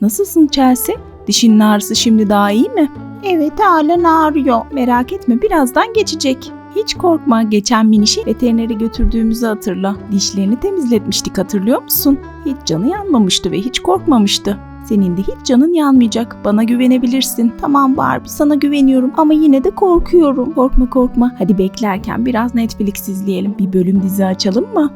Nasılsın Chelsea? Dişinin ağrısı şimdi daha iyi mi? Evet halen ağrıyor. Merak etme birazdan geçecek. Hiç korkma geçen minişi veterinere götürdüğümüzü hatırla. Dişlerini temizletmiştik hatırlıyor musun? Hiç canı yanmamıştı ve hiç korkmamıştı. Senin de hiç canın yanmayacak. Bana güvenebilirsin. Tamam Barbie sana güveniyorum ama yine de korkuyorum. Korkma korkma. Hadi beklerken biraz Netflix izleyelim. Bir bölüm dizi açalım mı?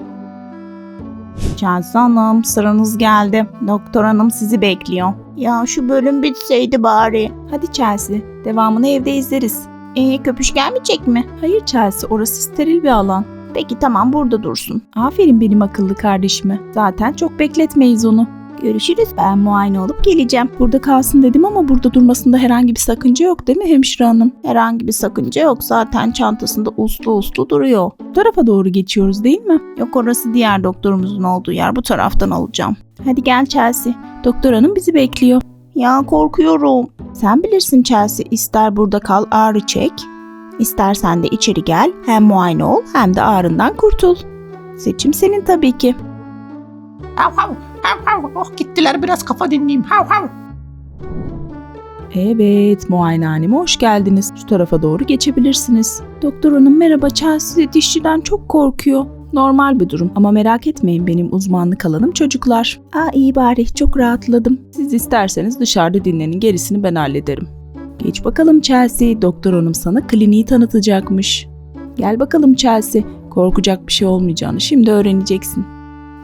Chelsea Hanım sıranız geldi. Doktor hanım sizi bekliyor. Ya şu bölüm bitseydi bari. Hadi Chelsea. Devamını evde izleriz. Ee köpüş gelmeyecek mi? Hayır Chelsea orası steril bir alan. Peki tamam burada dursun. Aferin benim akıllı kardeşime. Zaten çok bekletmeyiz onu. Görüşürüz ben muayene olup geleceğim. Burada kalsın dedim ama burada durmasında herhangi bir sakınca yok değil mi hemşire hanım? Herhangi bir sakınca yok zaten çantasında uslu uslu duruyor. Bu tarafa doğru geçiyoruz değil mi? Yok orası diğer doktorumuzun olduğu yer bu taraftan alacağım. Hadi gel Chelsea. Doktor hanım bizi bekliyor. Ya korkuyorum. Sen bilirsin Chelsea ister burada kal ağrı çek. İstersen de içeri gel hem muayene ol hem de ağrından kurtul. Seçim senin tabii ki. Hav hav hav hav. Oh gittiler biraz kafa dinleyeyim. Hav hav. Evet, muayenehaneme hoş geldiniz. Şu tarafa doğru geçebilirsiniz. Doktor hanım merhaba, Chelsea dişçiden çok korkuyor. Normal bir durum ama merak etmeyin benim uzmanlık alanım çocuklar. Aa iyi bari, çok rahatladım. Siz isterseniz dışarıda dinlenin, gerisini ben hallederim. Geç bakalım Chelsea, doktor hanım sana kliniği tanıtacakmış. Gel bakalım Chelsea, korkacak bir şey olmayacağını şimdi öğreneceksin.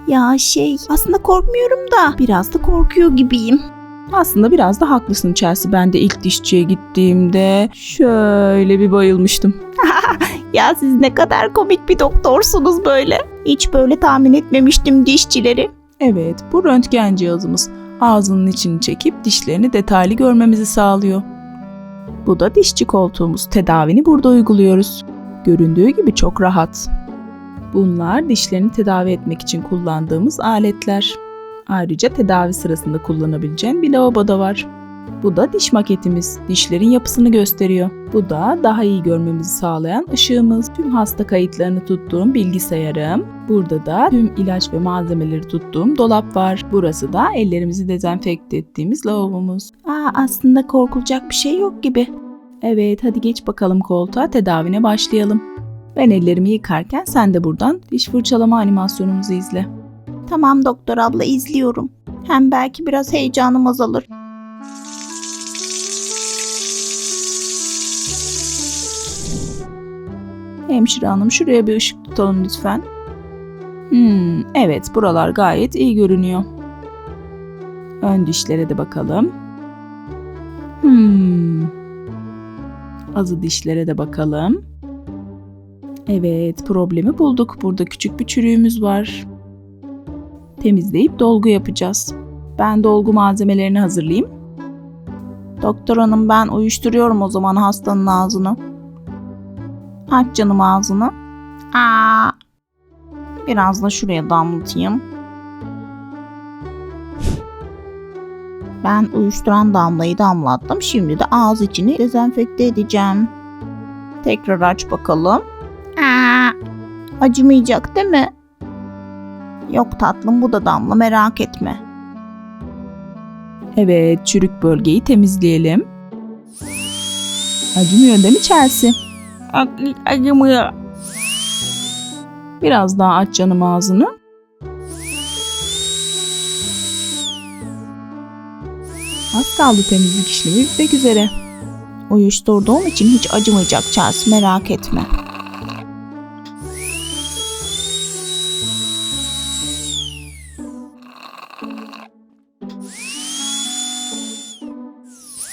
Ya şey aslında korkmuyorum da biraz da korkuyor gibiyim. Aslında biraz da haklısın Chelsea. Ben de ilk dişçiye gittiğimde şöyle bir bayılmıştım. Ya siz ne kadar komik bir doktorsunuz böyle. Hiç böyle tahmin etmemiştim dişçileri. Evet, bu röntgen cihazımız ağzının içini çekip dişlerini detaylı görmemizi sağlıyor. Bu da dişçi koltuğumuz. Tedavini burada uyguluyoruz. Göründüğü gibi çok rahat. Bunlar dişlerini tedavi etmek için kullandığımız aletler. Ayrıca tedavi sırasında kullanabileceğin bir lavabo da var. Bu da diş maketimiz. Dişlerin yapısını gösteriyor. Bu da daha iyi görmemizi sağlayan ışığımız. Tüm hasta kayıtlarını tuttuğum bilgisayarım. Burada da tüm ilaç ve malzemeleri tuttuğum dolap var. Burası da ellerimizi dezenfekte ettiğimiz lavabomuz. Aa aslında korkulacak bir şey yok gibi. Evet hadi geç bakalım koltuğa tedavine başlayalım. Ben ellerimi yıkarken sen de buradan diş fırçalama animasyonumuzu izle. Tamam doktor abla izliyorum. Hem belki biraz heyecanım azalır. Hemşire hanım şuraya bir ışık tutalım lütfen. Hmm, evet buralar gayet iyi görünüyor. Ön dişlere de bakalım. Hmm. Azı dişlere de bakalım. Evet problemi bulduk. Burada küçük bir çürüğümüz var. Temizleyip dolgu yapacağız. Ben dolgu malzemelerini hazırlayayım. Doktor hanım ben uyuşturuyorum o zaman hastanın ağzını. Aç canım ağzını. Aa. Biraz da şuraya damlatayım. Ben uyuşturan damlayı damlattım. Şimdi de ağız içini dezenfekte edeceğim. Tekrar aç bakalım. Aa. Acımayacak değil mi? Yok tatlım bu da damla merak etme. Evet çürük bölgeyi temizleyelim. Acımıyor değil mi Chelsea? Acımıyor. Biraz daha aç canım ağzını. Az kaldı temizlik işlemi bitmek üzere. Uyuşturduğum için hiç acımayacak Charles merak etme.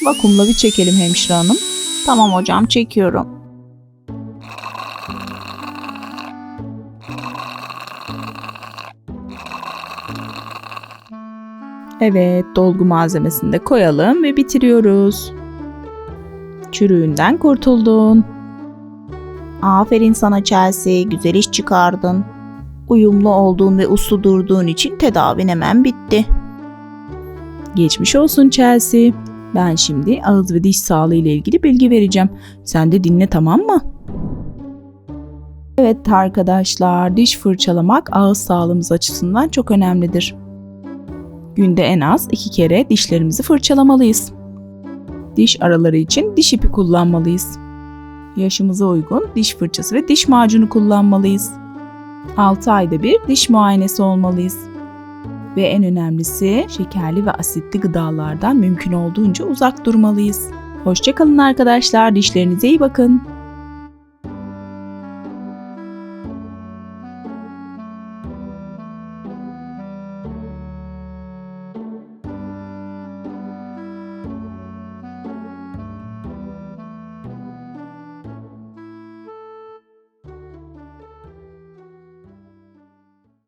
Vakumla bir çekelim hemşire hanım. Tamam hocam çekiyorum. Evet dolgu malzemesini de koyalım ve bitiriyoruz. Çürüğünden kurtuldun. Aferin sana Chelsea, güzel iş çıkardın. Uyumlu olduğun ve uslu durduğun için tedavin hemen bitti. Geçmiş olsun Chelsea. Ben şimdi ağız ve diş sağlığı ile ilgili bilgi vereceğim. Sen de dinle tamam mı? Evet arkadaşlar, diş fırçalamak ağız sağlığımız açısından çok önemlidir. Günde en az iki kere dişlerimizi fırçalamalıyız. Diş araları için diş ipi kullanmalıyız. Yaşımıza uygun diş fırçası ve diş macunu kullanmalıyız. 6 ayda bir diş muayenesi olmalıyız. Ve en önemlisi şekerli ve asitli gıdalardan mümkün olduğunca uzak durmalıyız. Hoşçakalın arkadaşlar, dişlerinize iyi bakın.